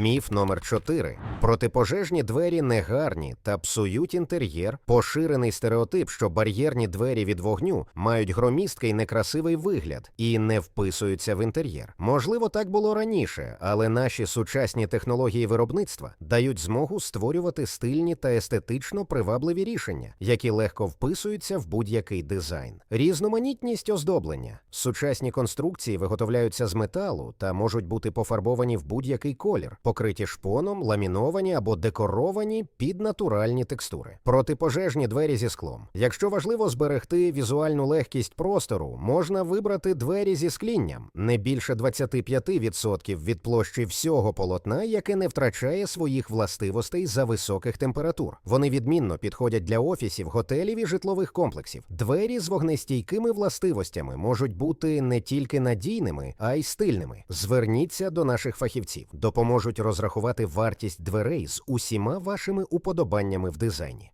Міф номер 4. Протипожежні двері негарні та псують інтер'єр. Поширений стереотип, що бар'єрні двері від вогню мають громісткий некрасивий вигляд і не вписуються в інтер'єр. Можливо, так було раніше, але наші сучасні технології виробництва дають змогу створювати стильні та естетично привабливі рішення, які легко вписуються в будь-який дизайн. Різноманітність оздоблення. Сучасні конструкції виготовляються з металу та можуть бути пофарбовані в будь-який колір, покриті шпоном, ламіновані або декоровані під натуральні текстури. Протипожежні двері зі склом. Якщо важливо зберегти візуальну легкість простору, можна вибрати двері зі склінням не більше 25% від площі всього полотна, яке не втрачає своїх властивостей за високих температур. Вони відмінно підходять для офісів, готелів і житлових комплексів. Двері з вогнестійкими властивостями можуть бути не тільки надійними, а й стильними. Зверніться до наших фахівців, допоможуть розрахувати вартість дверей з усіма вашими уподобаннями в дизайні.